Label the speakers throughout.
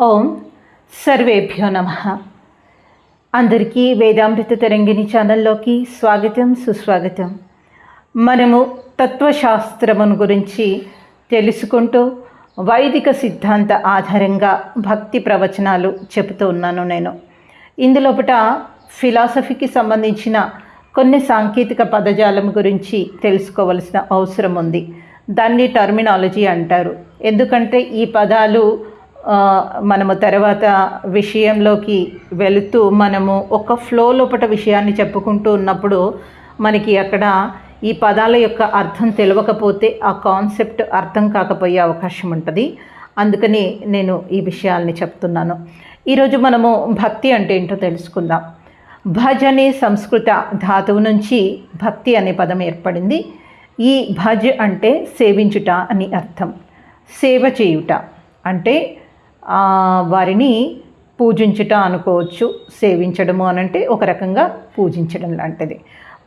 Speaker 1: ఓం సర్వేభ్యో నమ. అందరికీ వేదామృత తరంగిణి ఛానల్లోకి స్వాగతం సుస్వాగతం. మనము తత్వశాస్త్రమును గురించి తెలుసుకుంటూ వైదిక సిద్ధాంత ఆధారంగా భక్తి ప్రవచనాలు చెబుతూ ఉన్నాను నేను. ఇందులోపట ఫిలాసఫీకి సంబంధించిన కొన్ని సాంకేతిక పదజాలం గురించి తెలుసుకోవలసిన అవసరం ఉంది. దాన్ని టర్మినాలజీ అంటారు. ఎందుకంటే ఈ పదాలు మనము తర్వాత విషయంలోకి వెళుతూ మనము ఒక ఫ్లో లోపట విషయాన్ని చెప్పుకుంటూ ఉన్నప్పుడు మనకి అక్కడ ఈ పదాల యొక్క అర్థం తెలియకపోతే ఆ కాన్సెప్ట్ అర్థం కాకపోయే అవకాశం ఉంటుంది. అందుకని నేను ఈ విషయాల్ని చెప్తున్నాను. ఈరోజు మనము భక్తి అంటే ఏంటో తెలుసుకుందాం. భజ్ అనే సంస్కృత ధాతువు నుంచి భక్తి అనే పదం ఏర్పడింది. ఈ భజ్ అంటే సేవించుట అని అర్థం. సేవ చేయుట అంటే వారిని పూజించుట అనుకోవచ్చు సేవించడము అని అంటే ఒక రకంగా పూజించడం లాంటిది.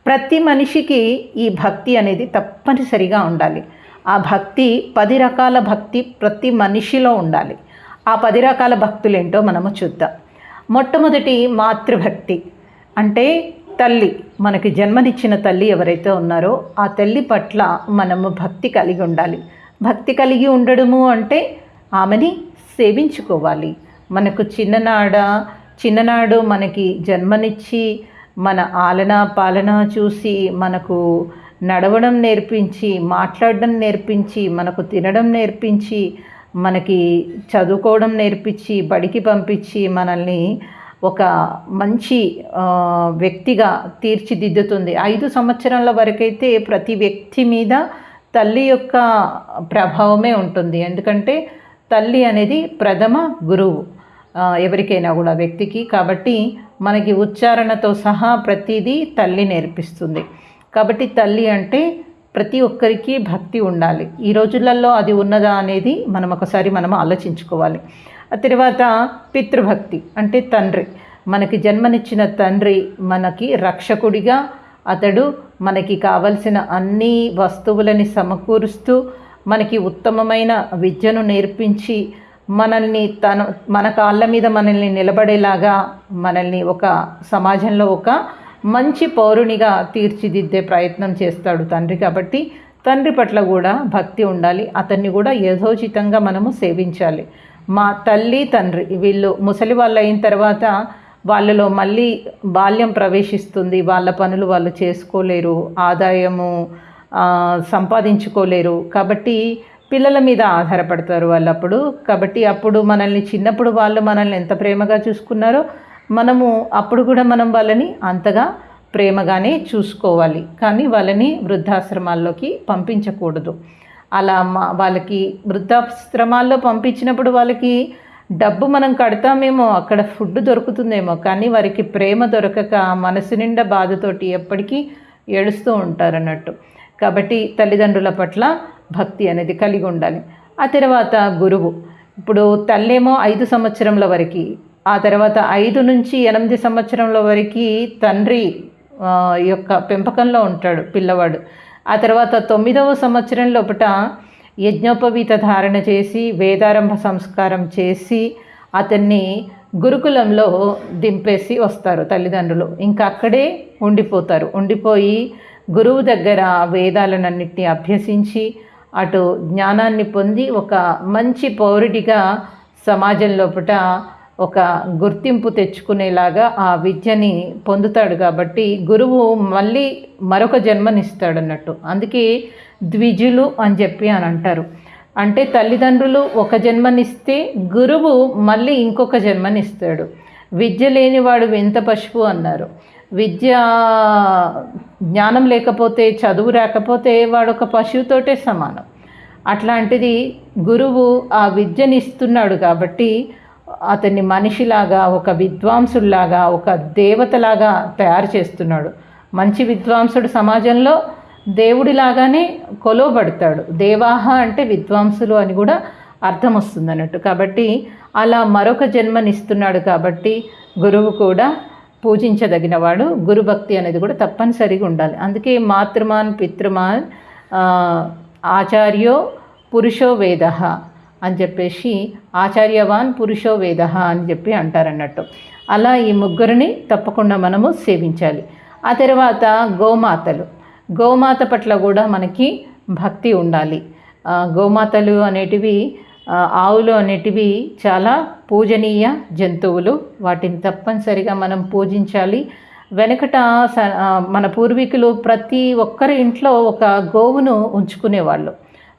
Speaker 1: ప్రతి మనిషికి ఈ భక్తి అనేది తప్పనిసరిగా ఉండాలి. ఆ భక్తి పది రకాల భక్తి ప్రతి మనిషిలో ఉండాలి. ఆ పది రకాల భక్తులు ఏంటో మనము చూద్దాం. మొట్టమొదటి మాతృభక్తి అంటే తల్లి. మనకి జన్మనిచ్చిన తల్లి ఎవరైతే ఉన్నారో ఆ తల్లి పట్ల మనము భక్తి కలిగి ఉండాలి. భక్తి కలిగి ఉండడము అంటే ఆమెని సేవించుకోవాలి. మనకు చిన్ననాడ చిన్ననాడు మనకి జన్మనిచ్చి మన ఆలన పాలన చూసి మనకు నడవడం నేర్పించి మాట్లాడడం నేర్పించి మనకు తినడం నేర్పించి మనకి చదువుకోవడం నేర్పించి బడికి పంపించి మనల్ని ఒక మంచి వ్యక్తిగా తీర్చిదిద్దుతుంది. ఐదు సంవత్సరాల వరకైతే ప్రతి వ్యక్తి మీద తల్లి యొక్క ప్రభావమే ఉంటుంది. ఎందుకంటే తల్లి అనేది ప్రథమ గురువు ఎవరికైనా కూడా వ్యక్తికి. కాబట్టి మనకి ఉచ్చారణతో సహా ప్రతిదీ తల్లి నేర్పిస్తుంది. కాబట్టి తల్లి అంటే ప్రతి ఒక్కరికి భక్తి ఉండాలి. ఈ రోజులలో అది ఉన్నదా అనేది మనం ఒకసారి మనం ఆలోచించుకోవాలి. ఆ తర్వాత పితృభక్తి అంటే తండ్రి. మనకి జన్మనిచ్చిన తండ్రి మనకి రక్షకుడిగా అతడు మనకి కావలసిన అన్ని వస్తువులని సమకూరుస్తూ మనకి ఉత్తమమైన విద్యను నేర్పించి మనల్ని తన మన కాళ్ళ మీద మనల్ని నిలబడేలాగా మనల్ని ఒక సమాజంలో ఒక మంచి పౌరునిగా తీర్చిదిద్దే ప్రయత్నం చేస్తాడు తండ్రి. కాబట్టి తండ్రి పట్ల కూడా భక్తి ఉండాలి. అతన్ని కూడా యథోచితంగా మనము సేవించాలి. మా తల్లి తండ్రి వీళ్ళు ముసలి వాళ్ళు అయిన తర్వాత వాళ్ళలో మళ్ళీ బాల్యం ప్రవేశిస్తుంది. వాళ్ళ పనులు వాళ్ళు చేసుకోలేరు. ఆదాయము సంపాదించుకోలేరు. కాబట్టి పిల్లల మీద ఆధారపడతారు వాళ్ళు అప్పుడు కాబట్టి అప్పుడు మనల్ని చిన్నప్పుడు వాళ్ళు మనల్ని ఎంత ప్రేమగా చూసుకున్నారో మనము అప్పుడు కూడా మనం వాళ్ళని అంతగా ప్రేమగానే చూసుకోవాలి. కానీ వాళ్ళని వృద్ధాశ్రమాల్లోకి పంపించకూడదు. అలా మా వాళ్ళకి వృద్ధాశ్రమాల్లో పంపించినప్పుడు వాళ్ళకి డబ్బు మనం కడతామేమో అక్కడ ఫుడ్ దొరుకుతుందేమో కానీ వారికి ప్రేమ దొరకక మనసు నిండా బాధతోటి ఎప్పటికీ ఏడుస్తూ ఉంటారు అన్నట్టు కాబట్టి తల్లిదండ్రుల పట్ల భక్తి అనేది కలిగి ఉండాలి. ఆ తర్వాత గురువు. ఇప్పుడు తల్లేమో ఐదు సంవత్సరంల వరకు ఆ తర్వాత ఐదు నుంచి ఎనిమిది సంవత్సరంల వరకు తండ్రి యొక్క పెంపకంలో ఉంటాడు పిల్లవాడు. ఆ తర్వాత తొమ్మిదవ సంవత్సరం లోపట యజ్ఞోపవీత ధారణ చేసి వేదారంభ సంస్కారం చేసి అతన్ని గురుకులంలో దింపేసి వస్తారు తల్లిదండ్రులు. ఇంకా అక్కడే ఉండిపోతారు. ఉండిపోయి గురువు దగ్గర వేదాలనన్నిటిని అభ్యసించి అటు జ్ఞానాన్ని పొంది ఒక మంచి పౌరుడిగా సమాజం లోపల ఒక గుర్తింపు తెచ్చుకునేలాగా ఆ విద్యని పొందుతాడు కాబట్టి గురువు మళ్ళీ మరొక జన్మనిస్తాడు అన్నట్టు అందుకే ద్విజులు అని చెప్పి అని అంటారు. అంటే తల్లిదండ్రులు ఒక జన్మనిస్తే గురువు మళ్ళీ ఇంకొక జన్మనిస్తాడు. విద్య లేనివాడు వింత పశువు అన్నారు. విద్య జ్ఞానం లేకపోతే చదువు రాకపోతే వాడు ఒక పశువుతోటే సమానం. అట్లాంటిది గురువు ఆ విద్యని ఇస్తున్నాడు కాబట్టి అతన్ని మనిషిలాగా ఒక విద్వాంసుల్లాగా ఒక దేవతలాగా తయారు చేస్తున్నాడు. మంచి విద్వాంసుడు సమాజంలో దేవుడిలాగానే కొలవబడతాడు. దేవాహ అంటే విద్వాంసులు అని కూడా అర్థం వస్తుంది అన్నట్టు కాబట్టి అలా మరొక జన్మనిస్తున్నాడు కాబట్టి గురువు కూడా పూజించదగినవాడు గురుభక్తి అనేది కూడా తప్పనిసరిగా ఉండాలి. అందుకే మాతృమాన్ పితృమాన్ ఆచార్యో పురుషో వేద అని చెప్పేసి ఆచార్యవాన్ పురుషో వేద అని చెప్పి అంటారన్నట్టు. అలా ఈ ముగ్గురిని తప్పకుండా మనము సేవించాలి. ఆ తర్వాత గోమాతలు. గోమాత పట్ల కూడా మనకి భక్తి ఉండాలి. గోమాతలు అనేటివి ఆవులు అనేటివి చాలా పూజనీయ జంతువులు. వాటిని తప్పనిసరిగా మనం పూజించాలి. వెనకట మన పూర్వీకులు ప్రతి ఒక్కరి ఇంట్లో ఒక గోవును ఉంచుకునేవాళ్ళు.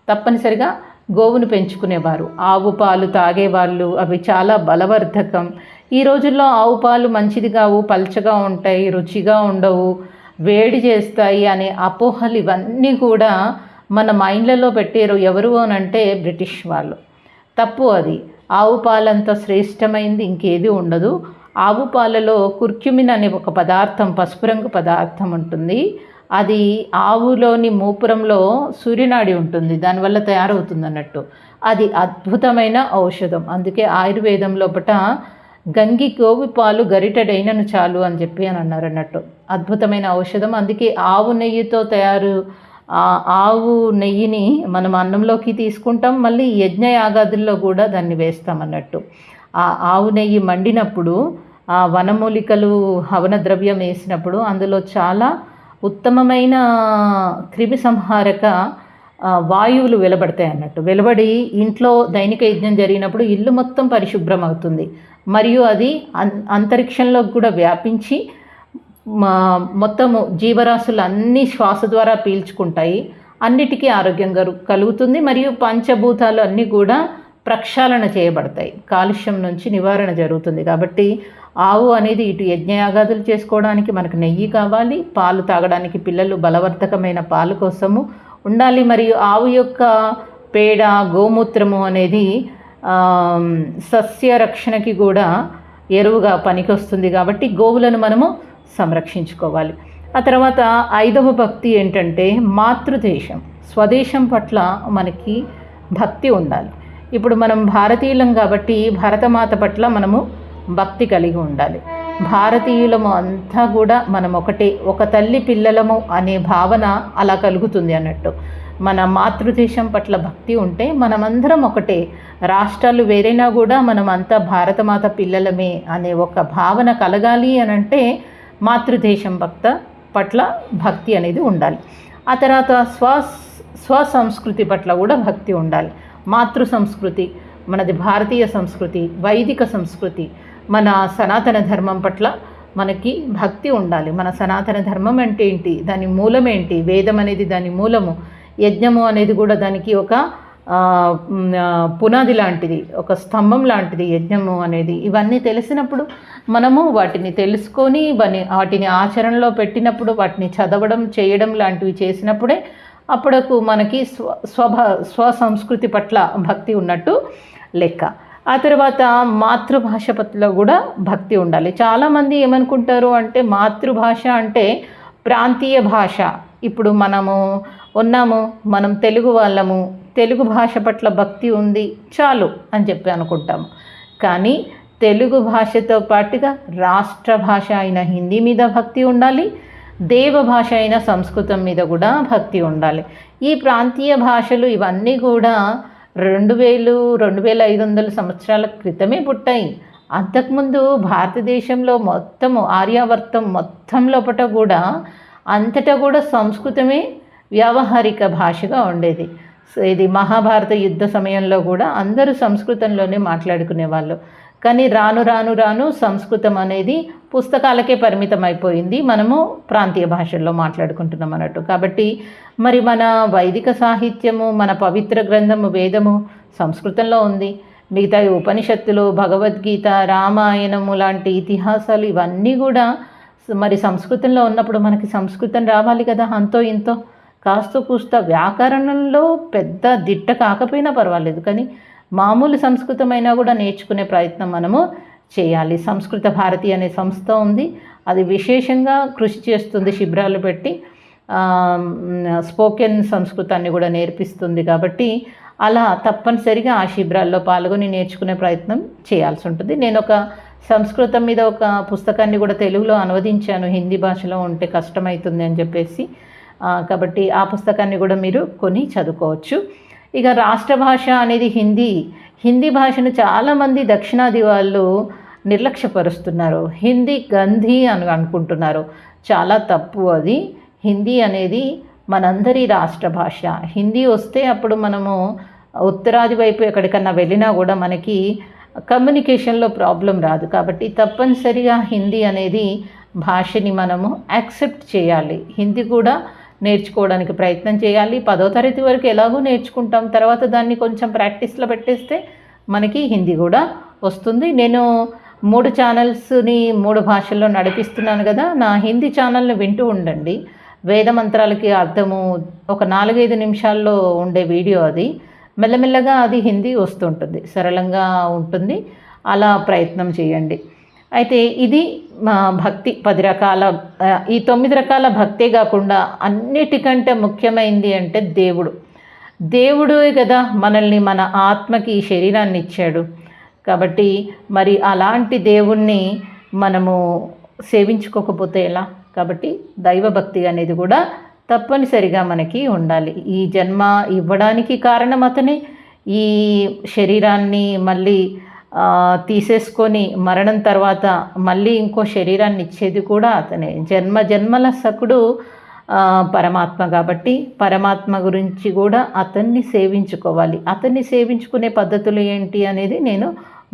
Speaker 1: తప్పనిసరిగా గోవును పెంచుకునేవారు. ఆవు పాలు తాగేవాళ్ళు. అవి చాలా బలవర్ధకం. ఈ రోజుల్లో ఆవు పాలు మంచిది కావు పల్చగా ఉంటాయి రుచిగా ఉండవు వేడి చేస్తాయి అనే అపోహలు ఇవన్నీ కూడా మన మైండ్లలో పెట్టారు ఎవరు అని అంటే బ్రిటిష్ వాళ్ళు. తప్పు అది. ఆవు పాలంత శ్రేష్టమైంది ఇంకేది ఉండదు. ఆవు పాలలో కుర్క్యుమిన్ అనే ఒక పదార్థం పసుపు రంగు పదార్థం ఉంటుంది. అది ఆవులోని మూపురంలో సూర్యనాడి ఉంటుంది. దానివల్ల తయారవుతుంది అన్నట్టు. అది అద్భుతమైన ఔషధం. అందుకే ఆయుర్వేదం లోపల గంగి గోవి పాలు గరిటెడైనను చాలు అని చెప్పి అని అన్నారు అన్నట్టు. అద్భుతమైన ఔషధం. అందుకే ఆవు నెయ్యితో తయారు ఆవు నెయ్యిని మనం అన్నంలోకి తీసుకుంటాం మళ్ళీ యజ్ఞయాగాదుల్లో కూడా దాన్ని వేస్తాం అన్నట్టు ఆ ఆవు నెయ్యి మండినప్పుడు ఆ వనమూలికలు హవన ద్రవ్యం వేసినప్పుడు అందులో చాలా ఉత్తమమైన క్రిమి సంహారక వాయువులు వెలబడతాయి అన్నట్టు. వెలువడి ఇంట్లో దైనిక యజ్ఞం జరిగినప్పుడు ఇల్లు మొత్తం పరిశుభ్రం అవుతుంది మరియు అది అంతరిక్షంలోకి కూడా వ్యాపించి మొత్తము జీవరాశులు అన్నీ శ్వాస ద్వారా పీల్చుకుంటాయి. అన్నిటికీ ఆరోగ్యం కలుగుతుంది మరియు పంచభూతాలు అన్నీ కూడా ప్రక్షాళన చేయబడతాయి. కాలుష్యం నుంచి నివారణ జరుగుతుంది కాబట్టి ఆవు అనేది ఇటు యజ్ఞయాగాదులు చేసుకోవడానికి మనకు నెయ్యి కావాలి. పాలు తాగడానికి పిల్లలు బలవర్ధకమైన పాలు కోసము ఉండాలి. మరియు ఆవు యొక్క పేడ గోమూత్రము అనేది సస్య రక్షణకి కూడా ఎరువుగా పనికొస్తుంది కాబట్టి గోవులను మనము సంరక్షించుకోవాలి. ఆ తర్వాత ఐదవ భక్తి ఏంటంటే మాతృదేశం. స్వదేశం పట్ల మనకి భక్తి ఉండాలి. ఇప్పుడు మనం భారతీయులం కాబట్టి భరతమాత పట్ల మనము భక్తి కలిగి ఉండాలి. భారతీయులము అంతా కూడా మనం ఒకటే ఒక తల్లి పిల్లలము అనే భావన అలా కలుగుతుంది అన్నట్టు. మన మాతృదేశం పట్ల భక్తి ఉంటే మనమందరం ఒకటే. రాష్ట్రాలు వేరైనా కూడా మనం అంతా భారతమాత పిల్లలమే అనే ఒక భావన కలగాలి అని అంటే మాతృదేశం భక్త పట్ల భక్తి అనేది ఉండాలి. ఆ తర్వాత స్వ స్వ సంస్కృతి పట్ల కూడా భక్తి ఉండాలి. మాతృ సంస్కృతి మనది భారతీయ సంస్కృతి వైదిక సంస్కృతి మన సనాతన ధర్మం పట్ల మనకి భక్తి ఉండాలి. మన సనాతన ధర్మం అంటే ఏంటి? దాని మూలం ఏంటి? వేదం అనేది దాని మూలము. యజ్ఞము అనేది కూడా దానికి ఒక పునాది లాంటిది ఒక స్తంభం లాంటిది యజ్ఞము అనేది ఇవన్నీ తెలిసినప్పుడు మనము వాటిని తెలుసుకొని వాటిని ఆచరణలో పెట్టినప్పుడు వాటిని చదవడం చేయడం లాంటివి చేసినప్పుడే అప్పుడకు మనకి స్వ స్వభా స్వ సంస్కృతి పట్ల భక్తి ఉన్నట్టు లెక్క. ఆ తర్వాత మాతృభాష పట్ల కూడా భక్తి ఉండాలి. చాలామంది ఏమనుకుంటారు అంటే మాతృభాష అంటే ప్రాంతీయ భాష. ఇప్పుడు మనము ఉన్నాము మనం తెలుగు వాళ్ళము తెలుగు భాష పట్ల భక్తి ఉంది చాలు అని చెప్పి అనుకుంటాము కానీ తెలుగు భాషతో పాటుగా రాష్ట్ర భాష అయిన హిందీ మీద భక్తి ఉండాలి దేవ భాష అయిన సంస్కృతం మీద కూడా భక్తి ఉండాలి. ఈ ప్రాంతీయ భాషలు ఇవన్నీ కూడా రెండు వేలు రెండు వేల ఐదు వందల సంవత్సరాల క్రితమే పుట్టాయి. అంతకుముందు భారతదేశంలో మొత్తము ఆర్యావర్తం మొత్తం లోపల కూడా అంతటా కూడా సంస్కృతమే వ్యావహారిక భాషగా ఉండేది. ఇది మహాభారత యుద్ధ సమయంలో కూడా అందరూ సంస్కృతంలోనే మాట్లాడుకునేవాళ్ళు కానీ రాను రాను రాను సంస్కృతం అనేది పుస్తకాలకే పరిమితం అయిపోయింది మనము ప్రాంతీయ భాషల్లో మాట్లాడుకుంటున్నాం అన్నట్టు. కాబట్టి మరి మన వైదిక సాహిత్యము మన పవిత్ర గ్రంథము వేదము సంస్కృతంలో ఉంది. మిగతా ఉపనిషత్తులు భగవద్గీత రామాయణము లాంటి ఇతిహాసాలు ఇవన్నీ కూడా మరి సంస్కృతంలో ఉన్నప్పుడు మనకి సంస్కృతం రావాలి కదా అంతో ఇంతో. కాస్త కూస్త వ్యాకరణంలో పెద్ద దిట్ట కాకపోయినా పర్వాలేదు కానీ మామూలు సంస్కృతమైనా కూడా నేర్చుకునే ప్రయత్నం మనము చేయాలి. సంస్కృత భారతి అనే సంస్థ ఉంది. అది విశేషంగా కృషి చేస్తుంది శిబిరాలు పెట్టి స్పోకెన్ సంస్కృతాన్ని కూడా నేర్పిస్తుంది కాబట్టి అలా తప్పనిసరిగా ఆ శిబిరాల్లో పాల్గొని నేర్చుకునే ప్రయత్నం చేయాల్సి ఉంటుంది. నేను ఒక సంస్కృతం మీద ఒక పుస్తకాన్ని కూడా తెలుగులో అనువదించాను. హిందీ భాషలో ఉంటే కష్టమవుతుంది అని చెప్పేసి కాబట్టి ఆ పుస్తకాన్ని కూడా మీరు కొని చదువుకోవచ్చు. ఇక రాష్ట్ర భాష అనేది హిందీ. హిందీ భాషను చాలామంది దక్షిణాది వాళ్ళు నిర్లక్ష్యపరుస్తున్నారు. హిందీ గంధి అని అనుకుంటున్నారు. చాలా తప్పు అది. హిందీ అనేది మనందరి రాష్ట్ర భాష. హిందీ వస్తే అప్పుడు మనము ఉత్తరాది వైపు ఎక్కడికన్నా వెళ్ళినా కూడా మనకి కమ్యూనికేషన్లో ప్రాబ్లం రాదు. కాబట్టి తప్పనిసరిగా హిందీ అనేది భాషని మనము యాక్సెప్ట్ చేయాలి. హిందీ కూడా నేర్చుకోవడానికి ప్రయత్నం చేయాలి. పదో తరగతి వరకు ఎలాగో నేర్చుకుంటాం. తర్వాత దాన్ని కొంచెం ప్రాక్టీస్లో పెట్టేస్తే మనకి హిందీ కూడా వస్తుంది. నేను మూడు ఛానల్స్ని మూడు భాషల్లో నడిపిస్తున్నాను కదా నా హిందీ ఛానల్ని వింటూ ఉండండి. వేద మంత్రాలకి అర్థము ఒక నాలుగైదు నిమిషాల్లో ఉండే వీడియో అది. మెల్లమెల్లగా అది హిందీ వస్తుంటుంది. సరళంగా ఉంటుంది. అలా ప్రయత్నం చేయండి. అయితే ఇది మా భక్తి పది రకాల ఈ తొమ్మిది రకాల భక్తే కాకుండా అన్నిటికంటే ముఖ్యమైనది అంటే దేవుడు. దేవుడు కదా మనల్ని మన ఆత్మకి ఈ శరీరాన్ని ఇచ్చాడు. కాబట్టి మరి అలాంటి దేవుణ్ణి మనము సేవించుకోకపోతే ఎలా? కాబట్టి దైవభక్తి అనేది కూడా తప్పనిసరిగా మనకి ఉండాలి. ఈ జన్మ ఇవ్వడానికి కారణం అతనే. ఈ శరీరాన్ని మళ్ళీ తీసేసుకొని మరణం తర్వాత మళ్ళీ ఇంకో శరీరాన్ని ఇచ్చేది కూడా అతనే. జన్మ జన్మల సకుడు పరమాత్మ కాబట్టి పరమాత్మ గురించి కూడా అతన్ని సేవించుకోవాలి. అతన్ని సేవించుకునే పద్ధతులు ఏంటి అనేది నేను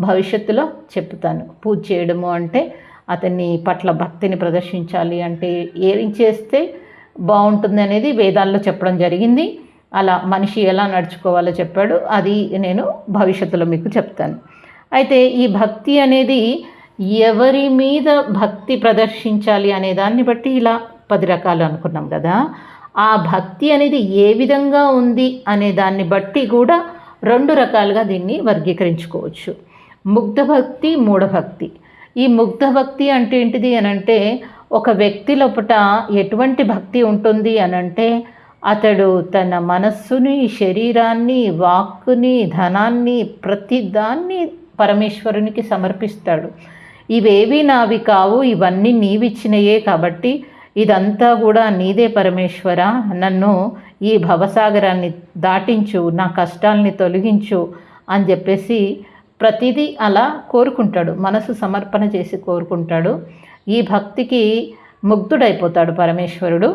Speaker 1: భవిష్యత్తులో చెప్తాను. పూజ చేయడము అంటే అతన్ని పట్ల భక్తిని ప్రదర్శించాలి అంటే ఏం చేస్తే బాగుంటుంది అనేది వేదాల్లో చెప్పడం జరిగింది. అలా మనిషి ఎలా నడుచుకోవాలో చెప్పాడు. అది నేను భవిష్యత్తులో మీకు చెప్తాను. అయితే ఈ భక్తి అనేది ఎవరి మీద భక్తి ప్రదర్శించాలి అనే దాన్ని బట్టి ఇలా పది రకాలు అనుకున్నాం కదా. ఆ భక్తి అనేది ఏ విధంగా ఉంది అనే దాన్ని బట్టి కూడా రెండు రకాలుగా దీన్ని వర్గీకరించుకోవచ్చు. ముగ్ధ భక్తి మూఢభక్తి ఈ ముగ్ధ భక్తి అంటే ఏంటిది అని అంటే ఒక వ్యక్తి లోపట ఎటువంటి భక్తి ఉంటుంది అనంటే అతడు తన మనస్సుని శరీరాన్ని వాక్కుని ధనాన్ని ప్రతిదాన్ని పరమేశ్వరునికి సమర్పిస్తాడు. ఇవేవి నావి కావు ఇవన్నీ నీవిచ్చినయే కాబట్టి ఇదంతా కూడా నీదే పరమేశ్వర. నన్ను ఈ భవసాగరాన్ని దాటించు నా కష్టాల్ని తొలగించు అని చెప్పేసి ప్రతిదీ అలా కోరుకుంటాడు. మనసు సమర్పణ చేసి కోరుకుంటాడు. ఈ భక్తికి ముగ్ధుడైపోతాడు పరమేశ్వరుడు.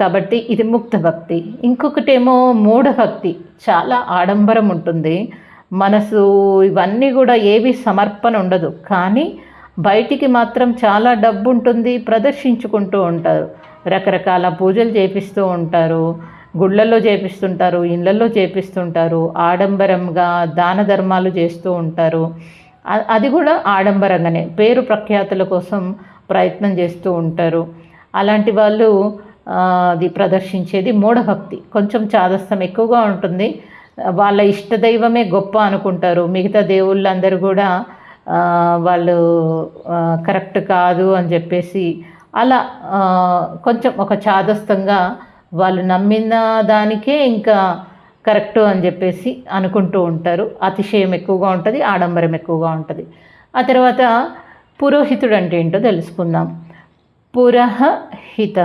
Speaker 1: కాబట్టి ఇది ముక్త భక్తి. ఇంకొకటేమో మూఢ భక్తి. చాలా ఆడంబరం ఉంటుంది. మనసు ఇవన్నీ కూడా ఏవి సమర్పణ ఉండదు. కానీ బయటికి మాత్రం చాలా డబ్బు ఉంటుంది ప్రదర్శించుకుంటూ ఉంటారు. రకరకాల పూజలు చేపిస్తూ ఉంటారు గుళ్ళల్లో చేపిస్తుంటారు ఇళ్ళల్లో చేపిస్తుంటారు ఆడంబరంగా దాన ధర్మాలు చేస్తూ ఉంటారు. అది కూడా ఆడంబరంగానే పేరు ప్రఖ్యాతుల కోసం ప్రయత్నం చేస్తూ ఉంటారు. అలాంటి వాళ్ళు అది ప్రదర్శించేది మూఢభక్తి. కొంచెం చాదస్తం ఎక్కువగా ఉంటుంది. వాళ్ళ ఇష్ట దైవమే గొప్ప అనుకుంటారు. మిగతా దేవుళ్ళందరూ కూడా వాళ్ళు కరెక్ట్ కాదు అని చెప్పేసి అలా కొంచెం ఒక చాదస్తంగా వాళ్ళు నమ్మిన దానికే ఇంకా కరెక్ట్ అని చెప్పేసి అనుకుంటూ ఉంటారు. అతిశయం ఎక్కువగా ఉంటుంది ఆడంబరం ఎక్కువగా ఉంటుంది. ఆ తర్వాత పురోహితుడు అంటే ఏంటో తెలుసుకుందాం. పురహిత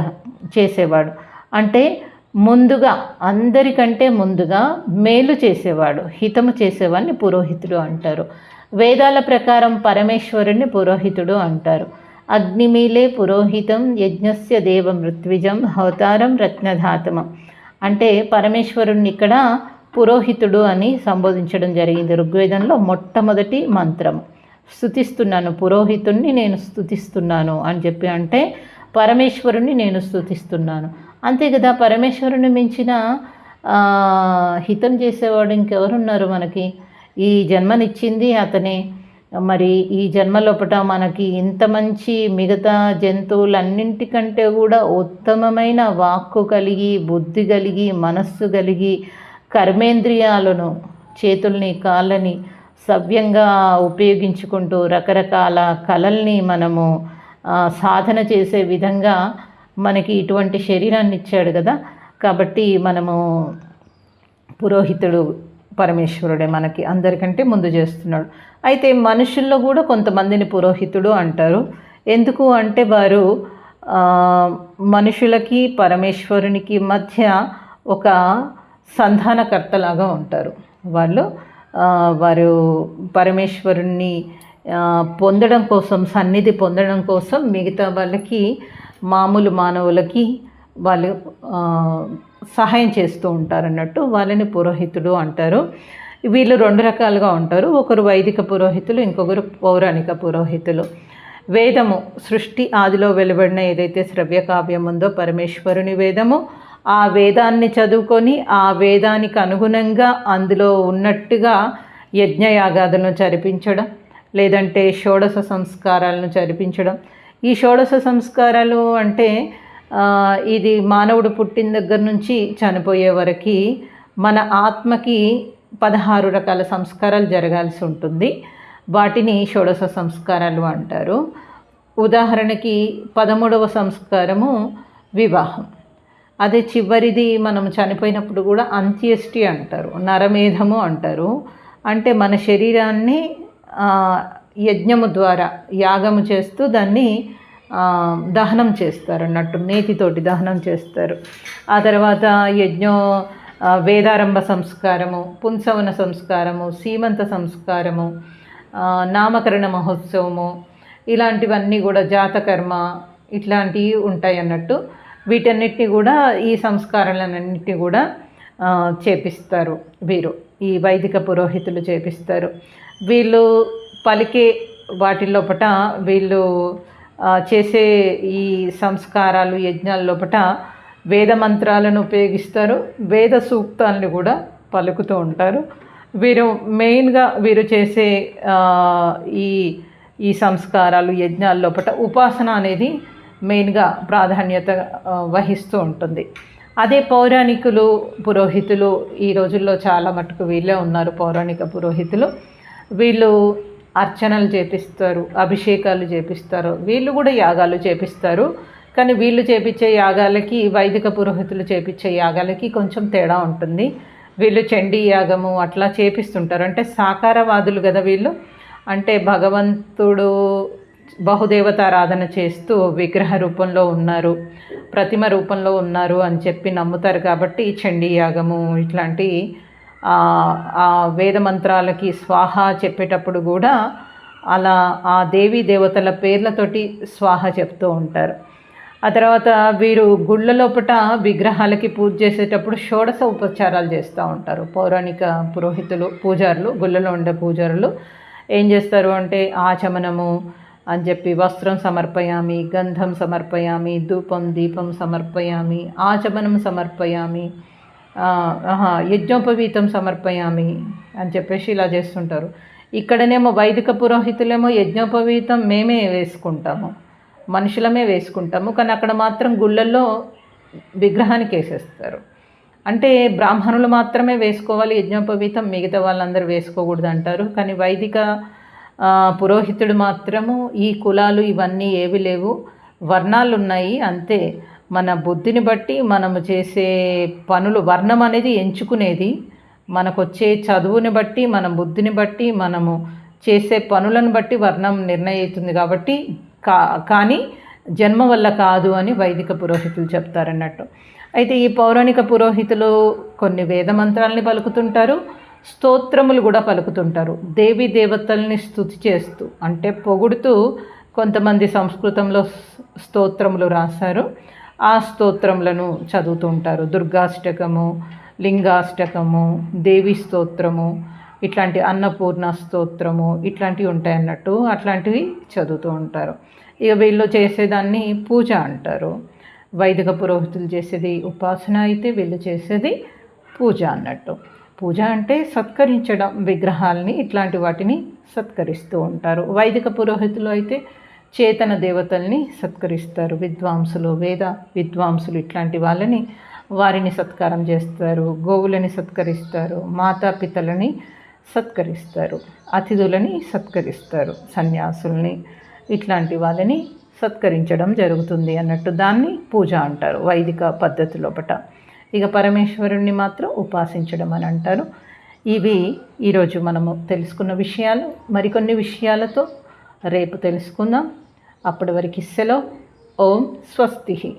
Speaker 1: చేసేవాడు. అంటే ముందుగా అందరికంటే ముందుగా మేలు చేసేవాడు హితము చేసేవాడిని పురోహితుడు అంటారు. వేదాల ప్రకారం పరమేశ్వరుణ్ణి పురోహితుడు అంటారు. అగ్నిమీలే పురోహితం యజ్ఞస్య దేవ మృత్విజం అవతారం రత్నధాతమం. అంటే పరమేశ్వరుణ్ణి ఇక్కడ పురోహితుడు అని సంబోధించడం జరిగింది ఋగ్వేదంలో మొట్టమొదటి మంత్రం స్థుతిస్తున్నాను పురోహితుణ్ణి నేను స్థుతిస్తున్నాను అని చెప్పి అంటే పరమేశ్వరుణ్ణి నేను స్థుతిస్తున్నాను అంతే కదా పరమేశ్వరుని మించిన హితం చేసేవాడు ఇంకెవరున్నారు మనకి? ఈ జన్మనిచ్చింది అతనే. మరి ఈ జన్మలోపట మనకి ఇంత మంచి మిగతా జంతువులన్నింటికంటే కూడా ఉత్తమమైన వాక్కు కలిగి బుద్ధి కలిగి మనస్సు కలిగి కర్మేంద్రియాలను చేతుల్ని కాళ్ళని సవ్యంగా ఉపయోగించుకుంటూ రకరకాల కళల్ని మనము సాధన చేసే విధంగా మనకి ఇటువంటి శరీరాన్ని ఇచ్చాడు కదా. కాబట్టి మనము పురోహితుడు పరమేశ్వరుడే మనకి అందరికంటే ముందు చేస్తున్నాడు. అయితే మనుషుల్లో కూడా కొంతమందిని పురోహితుడు అంటారు. ఎందుకు అంటే వారు మనుషులకి పరమేశ్వరునికి మధ్య ఒక సంధానకర్తలాగా ఉంటారు. వాళ్ళు వారు పరమేశ్వరుణ్ణి పొందడం కోసం సన్నిధి పొందడం కోసం మిగతా వాళ్ళకి మామూలు మానవులకి వాళ్ళు సహాయం చేస్తూ ఉంటారు అన్నట్టు వాళ్ళని పురోహితుడు అంటారు. వీళ్ళు రెండు రకాలుగా ఉంటారు. ఒకరు వైదిక పురోహితులు ఇంకొకరు పౌరాణిక పురోహితులు. వేదము సృష్టి ఆదిలో వెలువడిన ఏదైతే శ్రవ్య కావ్యం ఉందో పరమేశ్వరుని వేదము ఆ వేదాన్ని చదువుకొని ఆ వేదానికి అనుగుణంగా అందులో ఉన్నట్టుగా యజ్ఞయాగాదులను జరిపించడం లేదంటే షోడశ సంస్కారాలను జరిపించడం ఈ షోడశ సంస్కారాలు అంటే ఇది మానవుడు పుట్టిన దగ్గర నుంచి చనిపోయే వరకు మన ఆత్మకి పదహారు రకాల సంస్కారాలు జరగాల్సి ఉంటుంది. వాటిని షోడశ సంస్కారాలు అంటారు. ఉదాహరణకి పదమూడవ సంస్కారము వివాహం. అదే చివరిది మనం చనిపోయినప్పుడు కూడా అంత్యేష్టి అంటారు నరమేధము అంటారు. అంటే మన శరీరాన్ని యజ్ఞము ద్వారా యాగము చేస్తూ దాన్ని దహనం చేస్తారు అన్నట్టు నేతితోటి దహనం చేస్తారు. ఆ తర్వాత యజ్ఞం వేదారంభ సంస్కారము పుంసవన సంస్కారము సీమంత సంస్కారము నామకరణ మహోత్సవము ఇలాంటివన్నీ కూడా జాతకర్మ ఇట్లాంటివి ఉంటాయి అన్నట్టు వీటన్నిటిని కూడా ఈ సంస్కారాలన్నింటినీ కూడా చేపిస్తారు వీరు. ఈ వైదిక పురోహితులు చేపిస్తారు. వీళ్ళు పలికే వాటి లోపట వీళ్ళు చేసే ఈ సంస్కారాలు యజ్ఞాల లోపట వేద మంత్రాలను ఉపయోగిస్తారు. వేద సూక్తాలను కూడా పలుకుతూ ఉంటారు. వీరు మెయిన్గా వీరు చేసే ఈ ఈ సంస్కారాలు యజ్ఞాల లోపల ఉపాసన అనేది మెయిన్గా ప్రాధాన్యత వహిస్తూ ఉంటుంది. అదే పౌరాణికులు పురోహితులు ఈ రోజుల్లో చాలా మటుకు వీళ్ళే ఉన్నారు పౌరాణిక పురోహితులు. వీళ్ళు అర్చనలు చేపిస్తారు అభిషేకాలు చేపిస్తారు. వీళ్ళు కూడా యాగాలు చేపిస్తారు. కానీ వీళ్ళు చేపించే యాగాలకి వైదిక పురోహితులు చేపించే యాగాలకి కొంచెం తేడా ఉంటుంది. వీళ్ళు చండీ యాగము అట్లా చేపిస్తుంటారు. అంటే సాకారవాదులు కదా వీళ్ళు? అంటే భగవంతుడు బహుదేవతారాధన చేస్తూ విగ్రహ రూపంలో ఉన్నారు ప్రతిమ రూపంలో ఉన్నారు అని చెప్పి నమ్ముతారు కాబట్టి చండీ యాగము ఇట్లాంటి వేద మంత్రాలకి స్వాహ చెప్పేటప్పుడు కూడా అలా ఆ దేవీ దేవతల పేర్లతోటి స్వాహ చెప్తూ ఉంటారు. ఆ తర్వాత వీరు గుళ్ళ లోపట విగ్రహాలకి పూజ చేసేటప్పుడు షోడశ ఉపచారాలు చేస్తూ ఉంటారు. పౌరాణిక పురోహితులు పూజారులు గుళ్ళలో ఉండే పూజారులు ఏం చేస్తారు అంటే ఆచమనము అని చెప్పి వస్త్రం సమర్పయామి గంధం సమర్పయామి ధూపం దీపం సమర్పయామి ఆచమనం సమర్పయామి యజ్ఞోపవీతం సమర్పయామి అని చెప్పేసి ఇలా చేస్తుంటారు. ఇక్కడనేమో వైదిక పురోహితులేమో యజ్ఞోపవీతం మేమే వేసుకుంటాము మనుషులమే వేసుకుంటాము కానీ అక్కడ మాత్రం గుళ్ళల్లో విగ్రహానికి వేసేస్తారు. అంటే బ్రాహ్మణులు మాత్రమే వేసుకోవాలి యజ్ఞోపవీతం మిగతా వాళ్ళందరూ వేసుకోకూడదు అంటారు కానీ వైదిక పురోహితుడు మాత్రము ఈ కులాలు ఇవన్నీ ఏవి లేవు వర్ణాలు ఉన్నాయి అంతే. మన బుద్ధిని బట్టి మనము చేసే పనులు వర్ణం అనేది ఎంచుకునేది. మనకు వచ్చే చదువుని బట్టి మన బుద్ధిని బట్టి మనము చేసే పనులను బట్టి వర్ణం నిర్ణయిస్తుంది కాబట్టి కా కానీ జన్మ వల్ల కాదు అని వైదిక పురోహితులు చెప్తారన్నట్టు. అయితే ఈ పౌరాణిక పురోహితులు కొన్ని వేద మంత్రాలని పలుకుతుంటారు స్తోత్రములు కూడా పలుకుతుంటారు. దేవి దేవతల్ని స్థుతి చేస్తూ అంటే పొగుడుతూ కొంతమంది సంస్కృతంలో స్తోత్రములు రాశారు. ఆ స్తోత్రములను చదువుతూ ఉంటారు. దుర్గాష్టకము లింగాష్టకము దేవి స్తోత్రము ఇట్లాంటి అన్నపూర్ణ స్తోత్రము ఇట్లాంటివి ఉంటాయి అన్నట్టు అట్లాంటివి చదువుతూ ఉంటారు. ఇక వీళ్ళు చేసేదాన్ని పూజ అంటారు. వైదిక పురోహితులు చేసేది ఉపాసన అయితే వీళ్ళు చేసేది పూజ అన్నట్టు. పూజ అంటే సత్కరించడం విగ్రహాలని ఇట్లాంటి వాటిని సత్కరిస్తూ ఉంటారు. వైదిక పురోహితులు అయితే చేతన దేవతల్ని సత్కరిస్తారు. విద్వాంసులు వేద విద్వాంసులు ఇట్లాంటి వాళ్ళని వారిని సత్కారం చేస్తారు గోవులని సత్కరిస్తారు మాతాపితలని సత్కరిస్తారు అతిథులని సత్కరిస్తారు సన్యాసుల్ని ఇట్లాంటి వాళ్ళని సత్కరించడం జరుగుతుంది అన్నట్టు దాన్ని పూజ అంటారు వైదిక పద్ధతి లోపట. ఇక పరమేశ్వరుణ్ణి మాత్రం ఉపాసించడం అని అంటారు. ఇవి ఈరోజు మనము తెలుసుకున్న విషయాలు. మరికొన్ని విషయాలతో రేపు తెలుసుకుందాం. అప్పటి వరకు సెలవు. ఓం స్వస్తి.